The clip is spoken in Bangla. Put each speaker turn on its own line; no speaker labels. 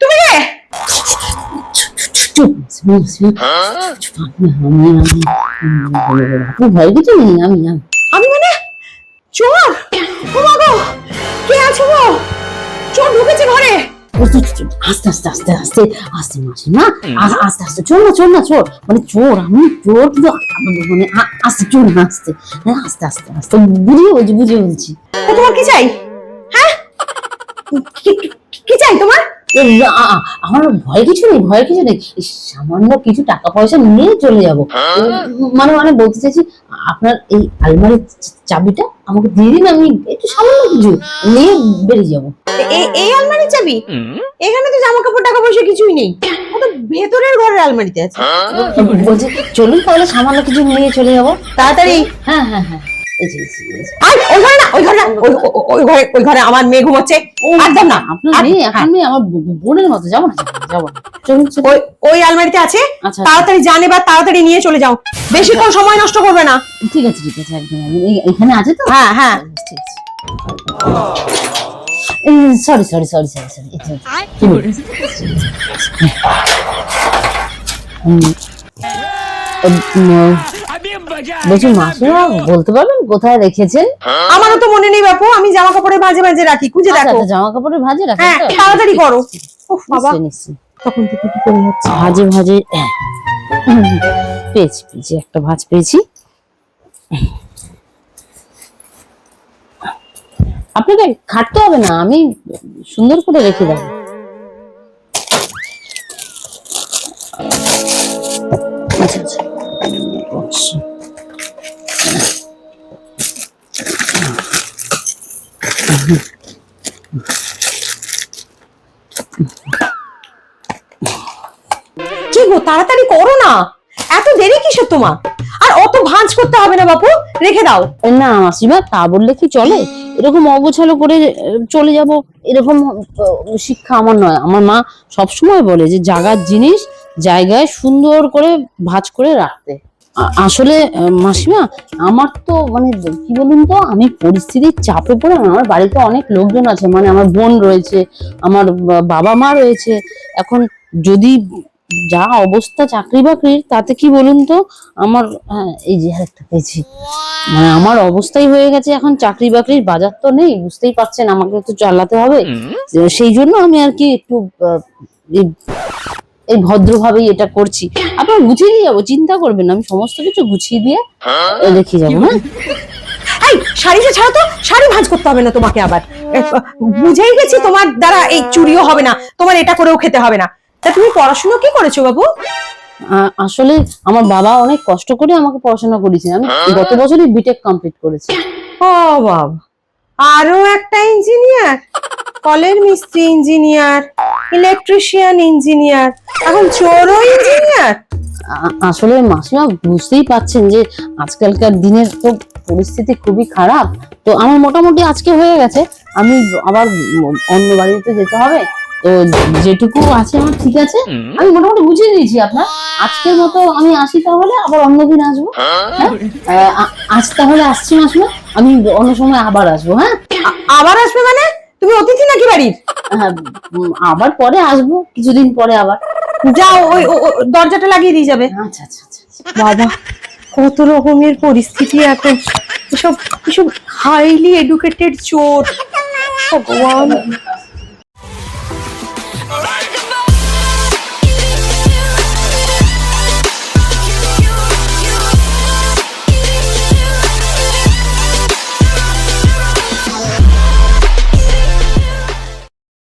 তুমি কে
ভয় কিছু নেই আমি আমি
আমি মানে চোর ও মা গো কে আছো গো চোর ঢুকেছে ঘরে
ও, চুপ, চুপ, চুপ, আস্তে আস্তে আস্তে আস্তে আস্তে মাসি না? আস্তে আস্তে চোর না চোর না চোর মানে চোর আমি চোর কিন্তু মানে আস্তে চোর না আস্তে। হ্যাঁ, আস্তে আস্তে আস্তে। বুঝিয়ে বলছি বুঝিয়ে বলছি।
তোমার কি চাই? হ্যাঁ? কি- চাই তোমার?
আমার ভয় কিছু নেই ভয় কিছু নেই। সামান্য কিছু টাকা পয়সা নিয়ে চলে যাব। মানে মানে বলতে চাইছি আপনার এই আলমারির চাবিটা আমাকে দিয়ে দিন আমি একটু সামান্য কিছু নিয়ে বেরিয়ে যাব।
এই এই আলমারির চাবি? এখানে তো জামা কাপড় টাকা পয়সা কিছুই নেই। তো ভেতরের ঘরের আলমারিতে আছে?
বলছি চলুন তাহলে সামান্য কিছু নিয়ে চলে যাব।
তাড়াতাড়ি।
হ্যাঁ হ্যাঁ হ্যাঁ। এই যে, এই যে, এই যে।
আর ওই ঘরে ঘরে না ওই- ওই- ওই ঘরে ওই ঘরে আমার মেয়ে ঘুমোচ্ছে। হ্যাঁ।
আমার বোনের মতো যাব না যাব
ওই ওই আলমারিতে আছে।
আচ্ছা
তাড়াতাড়ি জানে বা তাড়াতাড়ি নিয়ে চলে যাও। বেশিক্ষণ সময় নষ্ট করবে না।
ঠিক আছে ঠিক আছে একদম এখানে আছে তো?
হ্যাঁ হ্যাঁ।
ঠিক আছে। Sorry sorry sorry sorry sorry বলছি? মাসিমা বলতে পারবেন কোথায় রেখেছেন?
আমারও তো মনে নেই বাপু আমি জামা কাপড়ে ভাজে ভাজে রাখি খুঁজে
আচ্ছা,
দেখো।
আচ্ছা, জামা কাপড়ের ভাজে রাখেন
হ্যাঁ তাড়াতাড়ি করো। বাবা। তখন থেকে কি করে যাচ্ছে
ভাজে ভাজে হ্যাঁ। পেয়েছি পেয়েছি একটা ভাজ পেয়েছি। আপনাকে খাটতে হবে না, আমি সুন্দর করে রেখে দেবো। আচ্ছা আচ্ছা।
কি গো, তাড়াতাড়ি করো না। এত দেরি কিসের তোমার? অত ভাঁজ করতে হবে না বাপু। রেখে দাও।
না, মাসিমা, তা বললে কি চলে? এরকম অগোছালো করে চলে যাব, এরকম শিক্ষা আমার নয়। আমার মা সবসময় বলে যে, জাগার জিনিস জায়গায় সুন্দর করে ভাঁজ করে রাখতে। আসলে মাসিমা, আমার তো মানে কি বলুন তো, আমি পরিস্থিতির চাপে পড়ে আমার বাড়িতে অনেক লোকজন আছে মানে আমার বোন রয়েছে, আমার বাবা মা রয়েছে। এখন যদি যা অবস্থা চাকরি বাকরির তাতে কি বলুন তো? আমার হ্যাঁ এই যে আরেকটা পেয়েছি। মানে আমার অবস্থাই হয়ে গেছে এখন চাকরি বাকরির বাজার তো নেই বুঝতেই পারছেন আমাকে তো চালাতে হবে। সেই জন্য আমি আর কি একটু এই- ভদ্রভাবেই এটা করছি। আপনার গুছিয়ে দিয়ে যাব চিন্তা করবেন না আমি সমস্ত কিছু গুছিয়ে দিয়ে রেখে যাব হ্যাঁ?
এই শাড়িটা ছাড়া তো শাড়ি ভাঁজ করতে হবে না তোমাকে আবার। বুঝেই গেছি তোমার দ্বারা এই চুরিও হবে না তোমার এটা করেও খেতে হবে না। তা তুমি পড়াশোনা কি করেছ বাবু?
আসলে আমার বাবা অনেক কষ্ট করে আমাকে পড়াশোনা করেছে আমি গত বছরই বিটেক কমপ্লিট করেছি।
ও বাবা আরও একটা ইঞ্জিনিয়ার কলের মিস্ত্রি ইঞ্জিনিয়ার ইলেকট্রিশিয়ান ইঞ্জিনিয়ার এখন চোরও ইঞ্জিনিয়ার
আসলে মাসিমা বুঝতেই পাচ্ছেন যে আজকালকার দিনের তো পরিস্থিতি খুবই খারাপ। তো আমার মোটামুটি আজকে হয়ে গেছে। আমি আবার অন্য বাড়িতে যেতে হবে। তো যেটুকু আছে আমার ঠিক আছে? আমি মোটামুটি বুঝিয়ে দিয়েছি আপনার। আজকের মতো আমি আসি তাহলে আবার অন্যদিন আসব। হ্যাঁ? আহ, আজ তাহলে আসছি মাসিমা আমি অন্য সময় আবার আসব হ্যাঁ?
আবার আসবে মানে? তুমি অতিথি নাকি বাড়ির?
হ্যাঁ, আবার পরে আসব কিছুদিন পরে আবার।
যাও ওই দরজাটা লাগিয়ে দিয়ে যাবে।
আচ্ছা আচ্ছা আচ্ছা আচ্ছা।
বাবা কত রকমের পরিস্থিতি এখন। এসব এসব হাইলি এডুকেটেড চোর। ভগবান।